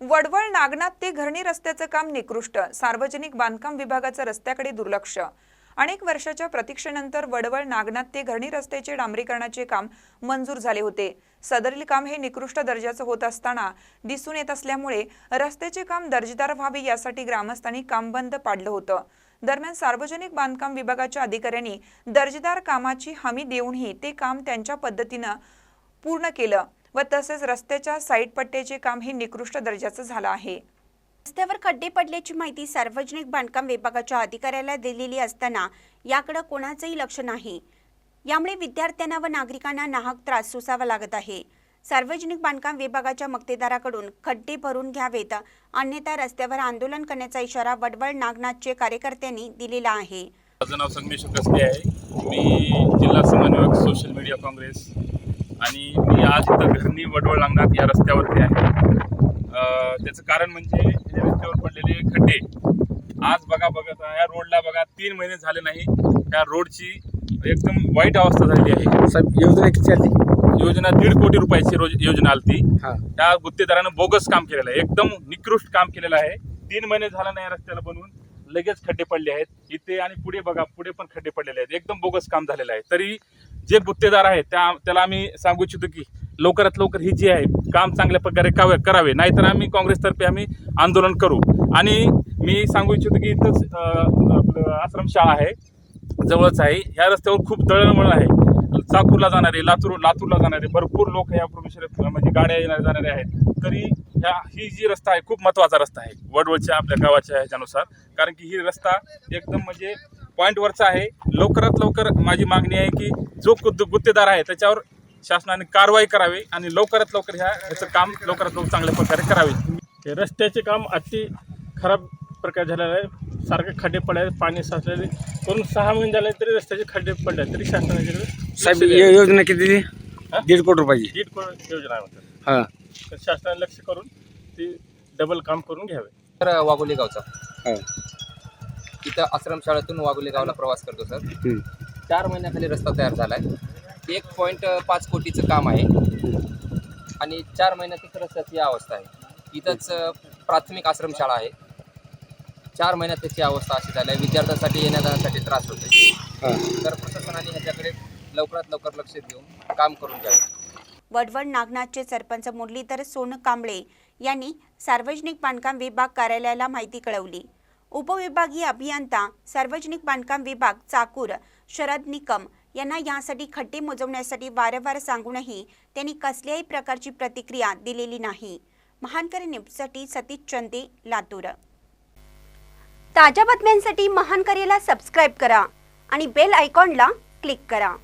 वडवळ नागनाथ ते घरणी रस्त्याचं काम निकृष्ट. सार्वजनिक बांधकाम विभागाचं रस्त्याकडे दुर्लक्ष. अनेक वर्षाच्या प्रतीक्षेनंतर वडवळ नागनाथ ते घरणी रस्त्याचे डांबरीकरणाचे काम मंजूर झाले होते. सदरील काम हे निकृष्ट दर्जाचं होत असताना दिसून येत असल्यामुळे रस्त्याचे काम दर्जेदार व्हावे यासाठी ग्रामस्थांनी काम बंद पाडलं होतं. दरम्यान सार्वजनिक बांधकाम विभागाच्या अधिकाऱ्यांनी दर्जेदार कामाची हमी देऊनही ते काम त्यांच्या पद्धतीनं पूर्ण केलं. व तसेच रस्त्याच्या साईड पट्ट्याचे काम हे निकृष्ट दर्जाचं झालं आहे. रस्त्यावर खड्डे पडल्याची माहिती सार्वजनिक बांधकाम विभागाच्या अधिकाऱ्याला दिलेली असताना याकडे कोणाचंही लक्ष नाही. यामुळे विद्यार्थ्यांना व नागरिकांना नाहक त्रास सोसावा लागत आहे. सार्वजनिक बांधकाम विभागाच्या मक्तेदाराकडून खड्डे भरून घ्यावेत अन्यथा रस्त्यावर आंदोलन करण्याचा इशारा वडवळ नागनाथचे कार्यकर्त्यांनी दिलेला आहे. माझं नाव संगमेश कसबे आहे. मी जिल्हा समन्वयक सोशल मीडिया काँग्रेस. आणि मी आज इथं घरणी वडवळ लागणार या रस्त्यावरती आहे. त्याचं कारण म्हणजे या रस्त्यावर पडलेले खड्डे आज बघा बघत या रोडला बघा तीन महिने झाले नाही. त्या रोडची एकदम वाईट अवस्था झालेली आहे. साहेब योजना किती चालली योजना दीड कोटी रुपयाची रोज योजना आलती. हा. त्या गुत्तेदारानं बोगस काम केलेलं आहे. एकदम निकृष्ट काम केलेलं आहे. तीन महिने झाला नाही या रस्त्याला बनवून लगेच खड्डे पडले आहेत. इथे आणि पुढे बघा पुढे पण खड्डे पडलेले आहेत. एकदम बोगस काम झालेलं आहे. तरी जे गुत्तेदार आहेत त्या त्याला आम्ही सांगू इच्छितो की लवकरात लवकर ही जी आहे काम चांगल्या प्रकारे कावे करावे नाहीतर आम्ही काँग्रेसतर्फे आम्ही आंदोलन करू. आणि मी सांगू इच्छितो की इथंच आपलं आश्रमशाळा आहे जवळच आहे. ह्या रस्त्यावर खूप दळणवळण आहे. चाकूरला जाणारे लातूर लातूरला जाणारे भरपूर लोक ह्या प्रोफेशनल म्हणजे गाड्या येणारे जाणारे आहेत. तरी ह्या ही जी रस्ता आहे खूप महत्त्वाचा रस्ता आहे वडवळच्या आपल्या गावाच्या ह्याच्यानुसार. कारण की ही रस्ता एकदम म्हणजे पॉईंटवरचा आहे. लवकरात लवकर माझी मागणी आहे की जो गुत्त गुत्तेदार आहे त्याच्यावर शासनाने कारवाई करावी आणि लवकरात लवकर ह्या ह्याचं काम लवकरात लवकर चांगल्या प्रकारे करावे. हे रस्त्याचे काम अति खराब प्रकार झालेलं आहे. सारखे खड्डे पडायला पाणी साचलेले. करून सहा महिने झाले तरी रस्त्याचे खड्डे पडले तरी शासनाच्याकडे साहेब. योजना किती? हा? दीड कोटी रुपयाची. दीड कोटी योजना आहे म्हणतात. हा. तर शासनाने लक्ष करून ती डबल काम करून घ्यावे. तर वाघोली गावचा. इथं आश्रमशाळेतून वाघोली गावला प्रवास करतो सर. चार महिन्याखाली रस्ता तयार झाला आहे एक पॉईंट पाच कोटीचं काम आहे. आणि चार महिन्यात इथं रस्त्याची ही अवस्था आहे. इथंच प्राथमिक आश्रमशाळा आहे. चार महिन्यात त्याची अवस्था अशी झाली आहे. विद्यार्थ्यांसाठी येण्या जाण्यासाठी त्रास होतो हा. तर प्रशासनाने ह्याच्याकडे लवकरात लवकर लक्ष देऊन काम करून घ्यावे. वडवड नागनाथचे सरपंच मुरलीधर सोन कांबळे यांनी सार्वजनिक बांधकाम विभाग कार्यालयाला माहिती कळवली. उपविभागीय अभियंता सार्वजनिक बांधकाम विभाग चाकूर शरद निकम यांना यासाठी खड्डे मोजवण्यासाठी वारंवार सांगूनही त्यांनी कसल्याही प्रकारची प्रतिक्रिया दिलेली नाही. महानकरी न्यूजसाठी सतीश चंदे लातूर. ताज्या बातम्यांसाठी महानकरेला सबस्क्राईब करा आणि बेल आयकॉनला क्लिक करा.